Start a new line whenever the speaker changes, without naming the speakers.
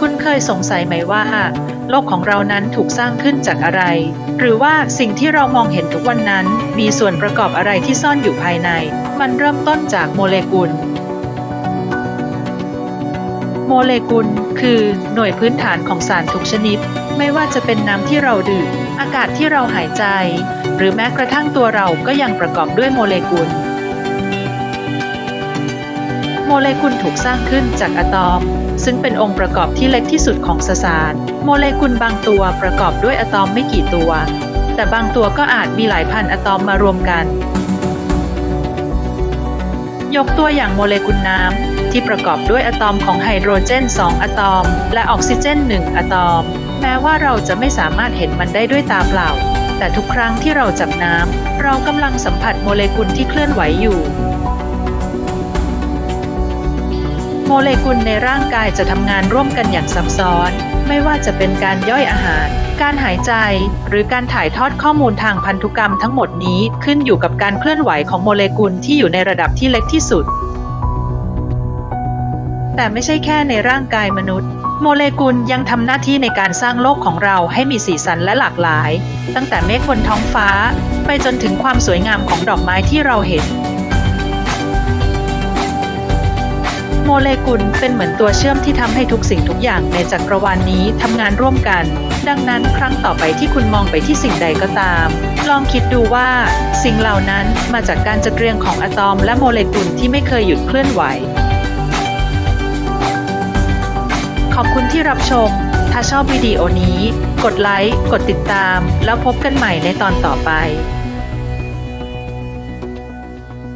คุณเคยสงสัยไหมว่า โลกของเรานั้นถูกสร้างขึ้นจากอะไร หรือว่าสิ่งที่เรามองเห็นทุกวันนั้น มีส่วนประกอบอะไรที่ซ่อนอยู่ภายใน มันเริ่มต้นจากโมเลกุล โมเลกุล คือหน่วยพื้นฐานของสารทุกชนิด ไม่ว่าจะเป็นน้ำที่เราดื่มอากาศที่เราหายใจ หรือแม้กระทั่งตัวเราก็ยังประกอบด้วยโมเลกุล โมเลกุลถูกสร้างขึ้นจากอะตอม ซึ่งเป็นองค์ประกอบที่เล็กที่สุดของสสาร โมเลกุลบางตัวประกอบด้วยอะตอมไม่กี่ตัว แต่บางตัวก็อาจมีหลายพันอะตอมมารวมกัน ยกตัวอย่างโมเลกุลน้ำที่ประกอบด้วยอะตอมของไฮโดรเจน 2 อะตอม และออกซิเจน 1 อะตอม แม้ว่าเราจะไม่สามารถเห็นมันได้ด้วยตาเปล่า แต่ทุกครั้งที่เราจับน้ำเรากำลังสัมผัสโมเลกุลที่เคลื่อนไหวอยู่ โมเลกุลในร่างกายจะทำงานร่วมกันอย่างซับซ้อน ไม่ว่าจะเป็นการย่อยอาหาร การหายใจ หรือการถ่ายทอดข้อมูลทางพันธุกรรมทั้งหมดนี้ขึ้นอยู่กับการเคลื่อนไหวของโมเลกุลที่อยู่ในระดับที่เล็กที่สุด แต่ไม่ใช่แค่ในร่างกายมนุษย์ โมเลกุลยังทำหน้าที่ในการสร้างโลกของเราให้มีสีสันและหลากหลาย ตั้งแต่เมฆบนท้องฟ้า ไปจนถึงความสวยงามของดอกไม้ที่เราเห็น โมเลกุลเป็นเหมือนตัวเชื่อมที่ทำให้ทุกสิ่งทุกอย่างในจักรวาลนนี้ทำงานร่วมกัน ดังนั้นครั้งต่อไปที่คุณมองไปที่สิ่งใดก็ตาม ลองคิดดูว่า สิ่งเหล่านั้นมาจากการจัดเรียงของอะตอมและโมเลกุลที่ไม่เคยหยุดเคลื่อนไหว ขอบคุณที่รับชม ถ้าชอบวิดีโอนี้ กดไลค์ กดติดตาม แล้วพบกันใหม่ในตอนต่อไป